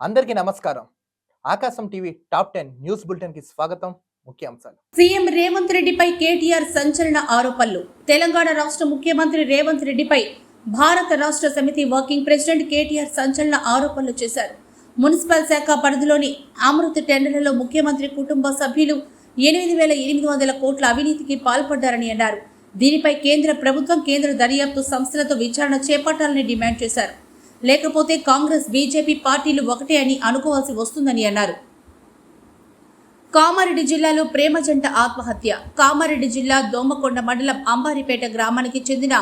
అందరికీ నమస్కారం. Aakasam TV top ten news బులెటిన్కి స్వాగతం ముఖ్యాంశాలు సీఎం రేవంత్ రెడ్డిపై కేటీఆర్ సంచలన ఆరోపణలు. తెలంగాణ రాష్ట్ర ముఖ్యమంత్రి రేవంత్ రెడ్డిపై భారత రాష్ట్ర సమితి వర్కింగ్ ప్రెసిడెంట్ కేటీఆర్ సంచలన ఆరోపణలు చేశారు. మున్సిపల్ శాఖ పరిధిలోని అమృత్ టెండర్లలో ముఖ్యమంత్రి కుటుంబ సభ్యులు ఎనిమిది వేల ఎనిమిది వందల కోట్ల అవినీతికి పాల్పడ్డారని అన్నారు. దీనిపై కేంద్ర ప్రభుత్వం కేంద్ర దర్యాప్తు సంస్థలతో విచారణ చేపట్టాలని డిమాండ్ చేశారు. లేకపోతే కాంగ్రెస్ బీజేపీ పార్టీలు ఒకటే అని అనుకోవాల్సి వస్తుందని అన్నారు. కామారెడ్డి జిల్లాలో ప్రేమ జంట ఆత్మహత్య. కామారెడ్డి జిల్లా దోమకొండ మండలం అంబారిపేట గ్రామానికి చెందిన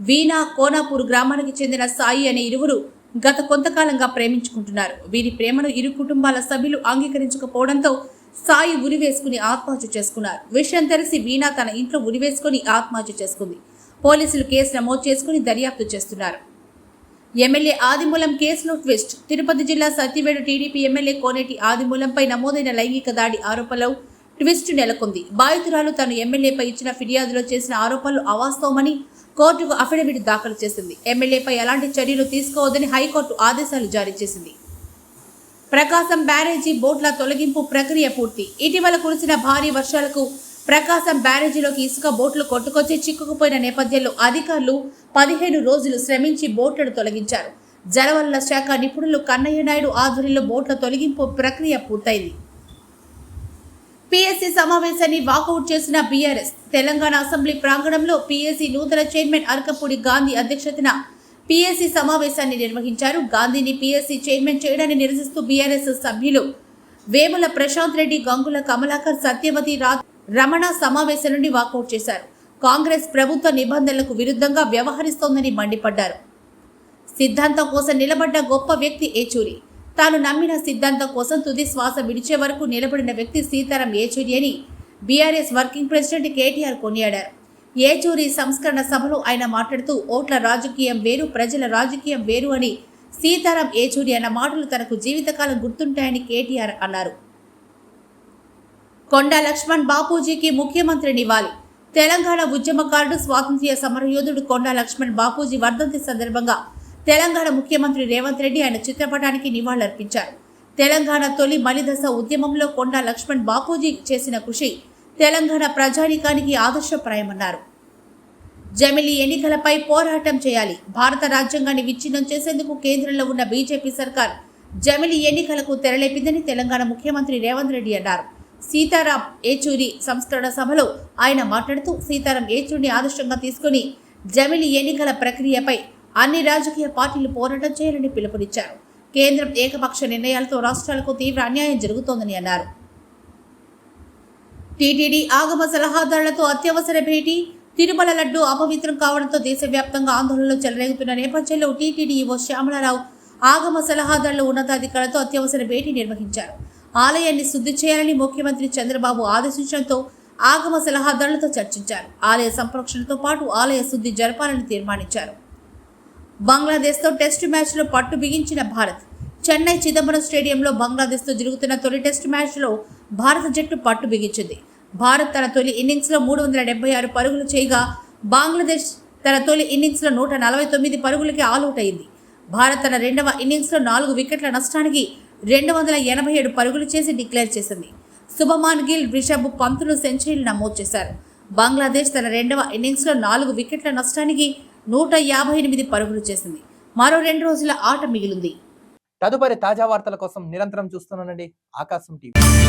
వీణా కోనాపూర్ గ్రామానికి చెందిన సాయి అనే ఇరువురు గత కొంతకాలంగా ప్రేమించుకుంటున్నారు. వీరి ప్రేమను ఇరు కుటుంబాల సభ్యులు అంగీకరించకపోవడంతో సాయి ఉరివేసుకుని ఆత్మహత్య చేసుకున్నారు. విషయం తెలిసి వీణా తన ఇంట్లో ఉరివేసుకుని ఆత్మహత్య చేసుకుంది. పోలీసులు కేసు నమోదు చేసుకుని దర్యాప్తు చేస్తున్నారు. ఎమ్మెల్యే ఆదిమూలం కేసులో ట్విస్ట్. తిరుపతి జిల్లా సత్యవేడు టీడీపీ ఎమ్మెల్యే కోనేటి ఆదిమూలంపై నమోదైన లైంగిక దాడి ఆరోపణలో ట్విస్ట్ నెలకొంది. బాధితురాలు తను ఎమ్మెల్యేపై ఇచ్చిన ఫిర్యాదులో చేసిన ఆరోపణలు అవాస్తవమని కోర్టుకు అఫిడవిట్ దాఖలు చేసింది. ఎమ్మెల్యేపై ఎలాంటి చర్యలు తీసుకోవద్దని హైకోర్టు ఆదేశాలు జారీ చేసింది. ప్రకాశం బ్యారేజీ బోట్ల తొలగింపు ప్రక్రియ పూర్తి. ఇటీవల కురిసిన భారీ వర్షాలకు ప్రకాశం బ్యారేజీలోకి ఇసుక బోట్లు కొట్టుకొచ్చి చిక్కుకుపోయిన నేపథ్యంలో అధికారులు పదిహేను రోజులు శ్రమించి బోట్లను తొలగించారు. జలవల్ల శాఖ నిపుణులు కన్నయ్య నాయుడు ఆధ్వర్యంలో బోట్ల తొలగింపు ప్రక్రియ పూర్తయింది. పీఎస్సీ సమావేశాన్ని వాకౌట్ చేసిన బీఆర్ఎస్ తెలంగాణ అసెంబ్లీ ప్రాంగణంలో పీఎస్సీ నూతన చైర్మన్ అరకపూడి గాంధీ అధ్యక్షతన పీఎస్సీ సమావేశాన్ని నిర్వహించారు. గాంధీని పీఎస్సీ చైర్మన్ చేయడాన్ని నిరసిస్తూ బీఆర్ఎస్ సభ్యులు వేముల ప్రశాంత్ రెడ్డి గంగుల కమలాకర్ సత్యవతి రా రమణ సమావేశం నుండి వాకౌట్ చేశారు. కాంగ్రెస్ ప్రభుత్వ నిబంధనలకు విరుద్ధంగా వ్యవహరిస్తోందని మండిపడ్డారు. సిద్ధాంతం కోసం నిలబడ్డ గొప్ప వ్యక్తి ఏచూరి. తాను నమ్మిన సిద్ధాంతం కోసం తుది శ్వాస విడిచే వరకు నిలబడిన వ్యక్తి సీతారాం ఏచూరి అని బీఆర్ఎస్ వర్కింగ్ ప్రెసిడెంట్ కేటీఆర్ కొనియాడారు. ఏచూరి సంస్కరణ సభలో ఆయన మాట్లాడుతూ ఓట్ల రాజకీయం వేరు ప్రజల రాజకీయం వేరు అని సీతారాం ఏచూరి అన్న మాటలు తనకు జీవితకాలం గుర్తుంటాయని కేటీఆర్ అన్నారు. కొండా లక్ష్మణ్ బాపూజీకి ముఖ్యమంత్రి నివాళి. తెలంగాణ ఉద్యమకారుడు స్వాతంత్ర్య సమరయోధుడు కొండా లక్ష్మణ్ బాపూజీ వర్ధంతి సందర్భంగా తెలంగాణ ముఖ్యమంత్రి రేవంత్ రెడ్డి ఆయన చిత్రపటానికి నివాళులర్పించారు. తెలంగాణ తొలి మలిదశ ఉద్యమంలో కొండా లక్ష్మణ్ బాపూజీ చేసిన కృషి తెలంగాణ ప్రజానీకానికి ఆదర్శప్రాయమన్నారు. జమిలీ ఎన్నికలపై పోరాటం చేయాలి. భారత రాజ్యాంగాన్ని విచ్ఛిన్నం చేసేందుకు కేంద్రంలో ఉన్న బీజేపీ సర్కార్ జమిలీ ఎన్నికలకు తెరలేపిందని తెలంగాణ ముఖ్యమంత్రి రేవంత్ రెడ్డి అన్నారు. సీతారాం ఏచూరి సంస్కరణ సభలో ఆయన మాట్లాడుతూ సీతారాం ఏచూరిని ఆదర్శంగా తీసుకుని జమిలీ ఎన్నికల ప్రక్రియపై అన్ని రాజకీయ పార్టీలు పోరాటం చేయాలని పిలుపునిచ్చారు. కేంద్రం ఏకపక్ష నిర్ణయాలతో రాష్ట్రాలకు తీవ్ర అన్యాయం జరుగుతోందని అన్నారు. టీటీడీ ఆగమ సలహాదారులతో అత్యవసర భేటీ తిరుమల లడ్డు అపవిత్రం కావడంతో దేశవ్యాప్తంగా ఆందోళనలు చెలరేగుతున్న నేపథ్యంలో టీటీడీ శ్యామలరావు ఆగమ సలహాదారుల ఉన్నతాధికారులతో అత్యవసర భేటీ నిర్వహించారు. ఆలయాన్ని శుద్ధి చేయాలని ముఖ్యమంత్రి చంద్రబాబు ఆదేశించడంతో ఆగమ సలహాదారులతో చర్చించారు. ఆలయ సంరక్షణతో పాటు ఆలయ శుద్ధి జరపాలని తీర్మానించారు. బంగ్లాదేశ్తో టెస్టు మ్యాచ్లో పట్టు బిగించిన భారత్ చెన్నై చిదంబరం స్టేడియంలో బంగ్లాదేశ్తో జరుగుతున్న తొలి టెస్టు మ్యాచ్లో భారత జట్టు పట్టు బిగించింది. భారత్ తన తొలి ఇన్నింగ్స్లో మూడు వందల డెబ్బై ఆరు పరుగులు చేయగా బంగ్లాదేశ్ తన తొలి ఇన్నింగ్స్లో నూట నలభై తొమ్మిది పరుగులకి ఆలౌట్ అయింది. భారత్ తన రెండవ ఇన్నింగ్స్లో నాలుగు వికెట్ల నష్టానికి రెండు వందల ఎనభై ఏడు పరుగులు చేసి డిక్లేర్ చేసింది. శుభమాన్ గిల్ రిషబ్ పంతులు సెంచరీలు నమోదు చేశారు. బంగ్లాదేశ్ తన రెండవ ఇన్నింగ్స్లో నాలుగు వికెట్ల నష్టానికి నూట యాభై ఎనిమిది పరుగులు చేసింది. మరో రెండు రోజుల ఆట మిగిలింది. తదుపరి తాజా వార్తల కోసం నిరంతరం చూస్తున్నానండి ఆకాశం టీవీ.